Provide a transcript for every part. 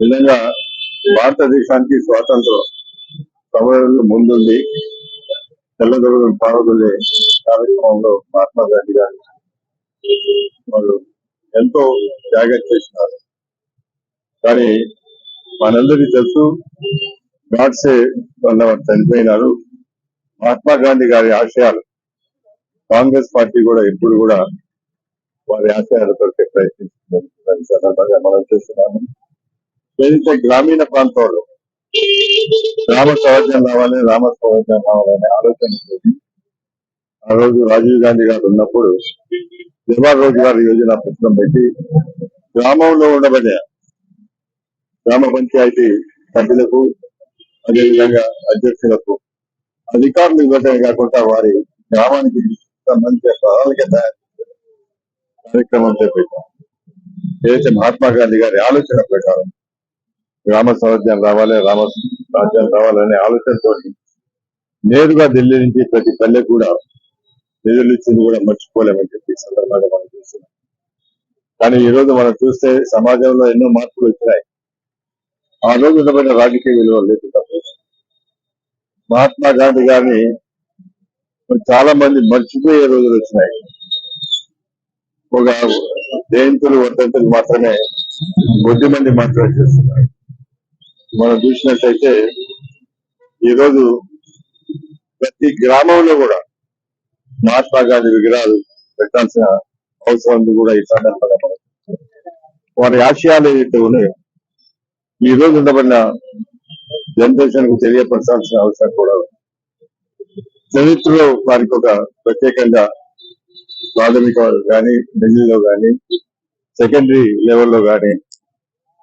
నిజంగా భారతదేశానికి స్వాతంత్రం సమయంలో ముందుంది తెల్లదొరలు పాల్గొనే కార్యక్రమంలో మహాత్మా గాంధీ గారు వాళ్ళు ఎంతో త్యాగం చేసినారు. కానీ మనందరికీ తెలుసు గాడ్సే వల్ల చనిపోయినారు. మహాత్మా గాంధీ గారి ఆశయాలు కాంగ్రెస్ పార్టీ కూడా ఎప్పుడు కూడా వారి ఆశయాలు దొరికే ప్రయత్నిస్తుందని సందర్భంగా మనం చేస్తున్నాము. ఏదైతే గ్రామీణ ప్రాంతాల్లో గ్రామ స్వరాజ్యం రావాలి రామ స్వరాజ్యం రావాలనే ఆలోచన ఆ రోజు రాజీవ్ గాంధీ గారు ఉన్నప్పుడు జవహర్ రోజ్గార్ యోజన పుస్తకం పెట్టి గ్రామంలో ఉండబడే గ్రామ పంచాయతీ సభ్యులకు అదేవిధంగా అధ్యక్షులకు అధికారులు ఇవ్వటమే కాకుండా వారి గ్రామానికి సంబంధించిన ప్రణాళిక తయారు కార్యక్రమం చేపట్టాం. ఏదైతే మహాత్మా గాంధీ గారి ఆలోచన ప్రకారం గ్రామ స్వరాజ్యం రావాలి రామ రాజ్యం రావాలనే ఆలోచనతో నేరుగా ఢిల్లీ నుంచి ప్రతి పల్లె కూడా నిధులు ఇచ్చింది కూడా మర్చిపోలేమని చెప్పి సందర్భంగా మనం చూస్తున్నాం. కానీ ఈ రోజు మనం చూస్తే సమాజంలో ఎన్నో మార్పులు వచ్చినాయి. ఆ రోజు ఉండబడిన రాజకీయ విలువలు లేకుండా మహాత్మా గాంధీ గారిని చాలా మంది మర్చిపోయే రోజులు వచ్చినాయి. ఒక జయంతులు వర్ధంతులు మాత్రమే కొద్ది మంది మాత్రమే చేస్తున్నారు. మనం చూసినట్టయితే ఈరోజు ప్రతి గ్రామంలో కూడా మహాత్మా గాంధీ విగ్రహాలు పెట్టాల్సిన అవసరం కూడా ఈ సందర్భంగా మనం వారి ఆశయాలు ఏంటో ఉన్నాయో ఈ రోజు ఉండబడిన జనరేషన్కు తెలియపరచాల్సిన అవసరం కూడా ఉంది. చరిత్రలో వారికి ఒక ప్రత్యేకంగా ప్రాథమిక కానీ మిడిల్లో కానీ సెకండరీ లెవెల్లో కానీ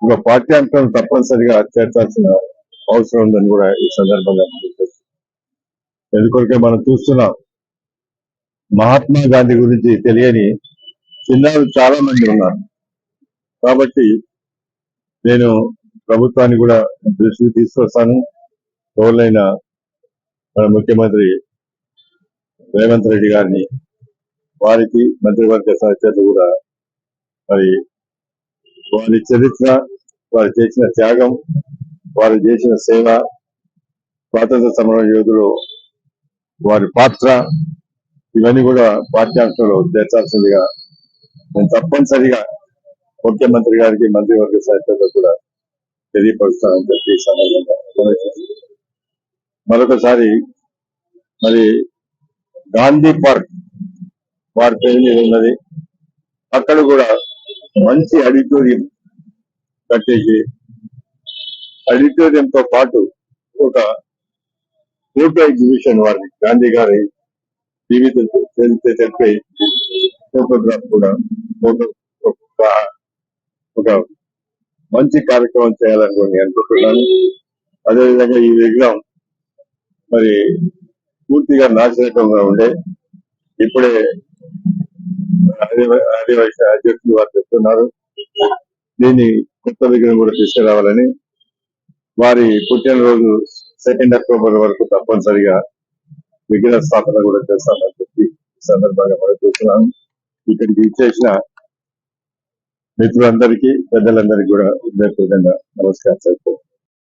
ఒక పాఠ్యాంశం తప్పనిసరిగా చేర్చాల్సిన అవసరం ఉందని కూడా ఈ సందర్భంగా ఎందుకొరకే మనం చూస్తున్నాం మహాత్మా గాంధీ గురించి తెలియని చిన్నారులు చాలా మంది ఉన్నారు. కాబట్టి నేను ప్రభుత్వాన్ని కూడా దృష్టికి తీసుకొస్తాను. ఎవరైనా మన ముఖ్యమంత్రి రేవంత్ రెడ్డి గారిని వారికి మంత్రివర్గ సహచరులు కూడా మరి వారి చరిత్ర వారు చేసిన త్యాగం వారు చేసిన సేవ స్వాతంత్ర సమర యోధులు వారి పాత్ర ఇవన్నీ కూడా పాఠ్యాంశంలో చేర్చాల్సిందిగా నేను తప్పనిసరిగా ముఖ్యమంత్రి గారికి మంత్రివర్గ సహచరులకు కూడా తెలియపరుస్తానని చెప్పి ఈ మరొకసారి మరి గాంధీ పార్క్ వారి పేరు మీద ఉన్నది. అక్కడ కూడా మంచి ఆడిటోరియం కట్టేసి ఆడిటోరియంతో పాటు ఒక ఫోటో ఎగ్జిబిషన్ వారి గాంధీ గారి జీవిత చరిత్ర ఫోటోగ్రాఫ్ కూడా ఫోటో ఒక మంచి కార్యక్రమం చేయాలని అనుకుంటున్నాను. అదేవిధంగా ఈ విగ్రహం మరి పూర్తిగా నాశనకంగా ఉండే ఇప్పుడే ఆదివా- అధ్యక్షులు వారు చెప్తున్నారు. దీన్ని కొత్త విగ్రహం కూడా తీసుకురావాలని. వారి పుట్టినరోజు సెకండ్ అక్టోబర్ వరకు తప్పనిసరిగా విగ్రహ స్థాపన కూడా చేస్తామని చెప్పి ఈ సందర్భంగా మనం చూస్తున్నాను ఇక్కడికి ఇచ్చేసిన మిత్రులందరికీ పెద్దలందరికీ కూడా విధంగా నమస్కారం